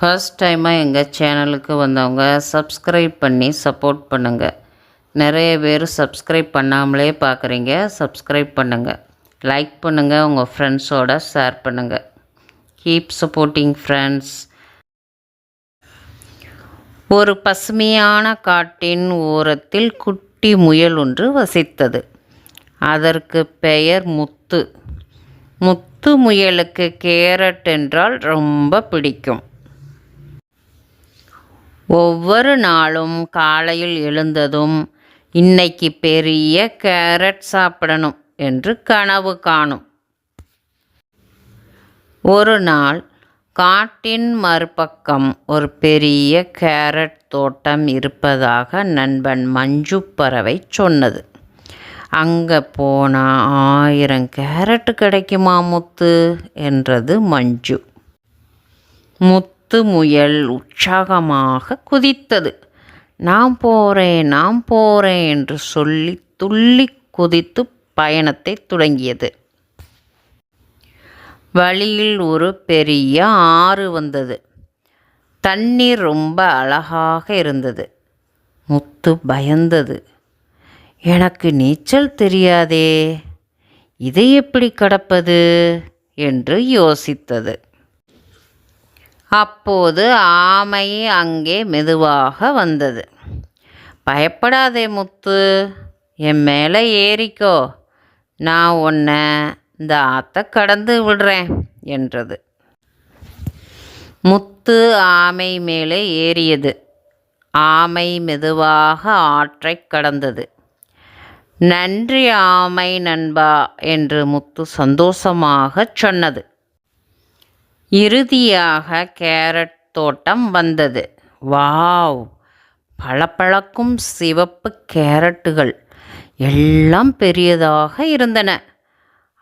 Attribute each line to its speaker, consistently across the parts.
Speaker 1: First டைமாக எங்கள் சேனலுக்கு வந்தவங்க சப்ஸ்கிரைப் பண்ணி சப்போர்ட் பண்ணுங்கள் நிறைய பேர் சப்ஸ்கிரைப் பண்ணாமலே பார்க்குறீங்க சப்ஸ்கிரைப் பண்ணுங்கள் லைக் பண்ணுங்கள் உங்கள் ஃப்ரெண்ட்ஸோட ஷேர் பண்ணுங்கள் கீப் சப்போர்ட்டிங் ஃப்ரெண்ட்ஸ் ஒரு பசுமையான காட்டின் ஓரத்தில் குட்டி முயல் ஒன்று வசித்தது. அதற்கு பெயர் முத்து. முத்து முயலுக்கு கேரட் என்றால் ரொம்ப பிடிக்கும். ஒவ்வொரு நாளும் காலையில் எழுந்ததும் இன்னைக்கு பெரிய கேரட் சாப்பிடணும் என்று கனவு காணும். ஒரு நாள் காட்டின் மறுபக்கம் ஒரு பெரிய கேரட் தோட்டம் இருப்பதாக நண்பன் மஞ்சு பறவை சொன்னது. அங்கே போனால் ஆயிரம் கேரட் கிடைக்குமா முத்து? என்றது மஞ்சு. முத்து முத்து முயல் உற்சாகமாக குதித்தது. நான் போகிறேன் நான் போகிறேன் என்று சொல்லி துள்ளி குதித்து பயணத்தை தொடங்கியது. வழியில் ஒரு பெரிய ஆறு வந்தது. தண்ணீர் ரொம்ப அழகாக இருந்தது. முத்து பயந்தது. எனக்கு நீச்சல் தெரியாதே இதை எப்படி கடப்பது? என்று யோசித்தது. அப்போது ஆமை அங்கே மெதுவாக வந்தது. பயப்படாதே முத்து என் மேலே ஏறிக்கோ. நான் உன்னை இந்த ஆத்தை கடந்து விடுறேன் என்றது. முத்து ஆமை மேலே ஏறியது. ஆமை மெதுவாக ஆற்றை கடந்தது. நன்றி ஆமை நண்பா என்று முத்து சந்தோஷமாகச் சொன்னது. இறுதியாக கேரட் தோட்டம் வந்தது. வாவ்! பளபளக்கும் சிவப்பு கேரட்டுகள் எல்லாம் பெரியதாக இருந்தன.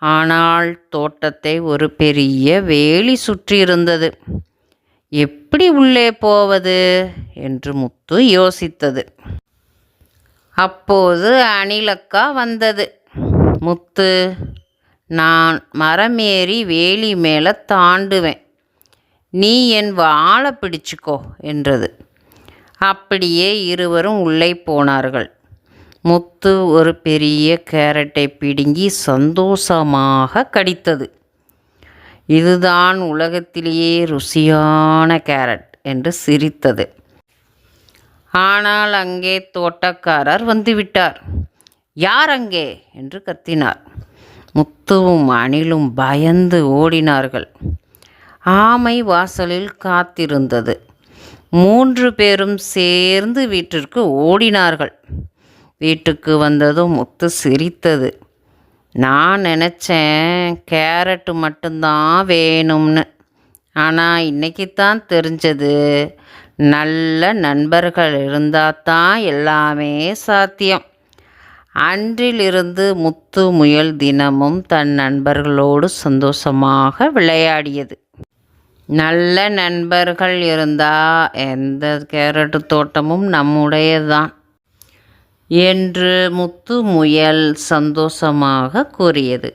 Speaker 1: ஆனால் தோட்டத்தை ஒரு பெரிய வேலி சுற்றியிருந்தது. எப்படி உள்ளே போவது? என்று முத்து யோசித்தது. அப்போது அணிலக்கா வந்தது. முத்து நான் மரமேறி வேலி மேலே தாண்டுவேன். நீ என் வாழை பிடிச்சுக்கோ என்றது. அப்படியே இருவரும் உள்ளே போனார்கள். முத்து ஒரு பெரிய கேரட்டை பிடுங்கி சந்தோஷமாக கடித்தது. இதுதான் உலகத்திலேயே ருசியான கேரட் என்று சிரித்தது. ஆனால் அங்கே தோட்டக்காரர் வந்துவிட்டார் யார் அங்கே? என்று கத்தினார். முத்துவும் அணிலும் பயந்து ஓடினார்கள். ஆமை வாசலில் காத்திருந்தது. மூன்று பேரும் சேர்ந்து வீட்டிற்கு ஓடினார்கள். வீட்டுக்கு வந்ததும் முத்து சிரித்தது. நான் நினச்சேன் கேரட்டு மட்டும்தான் வேணும்னு. ஆனால் இன்னைக்கு தான் தெரிஞ்சது. நல்ல நண்பர்கள் இருந்தால் தான் எல்லாமே சாத்தியம். அன்றிலிருந்து முத்து முயல் தினமும் தன் நண்பர்களோடு சந்தோஷமாக விளையாடியது. நல்ல நண்பர்கள் இருந்தால் எந்த கேரட்டு தோட்டமும் நம்முடையதான் என்று முத்து முயல் சந்தோஷமாக கூறியது.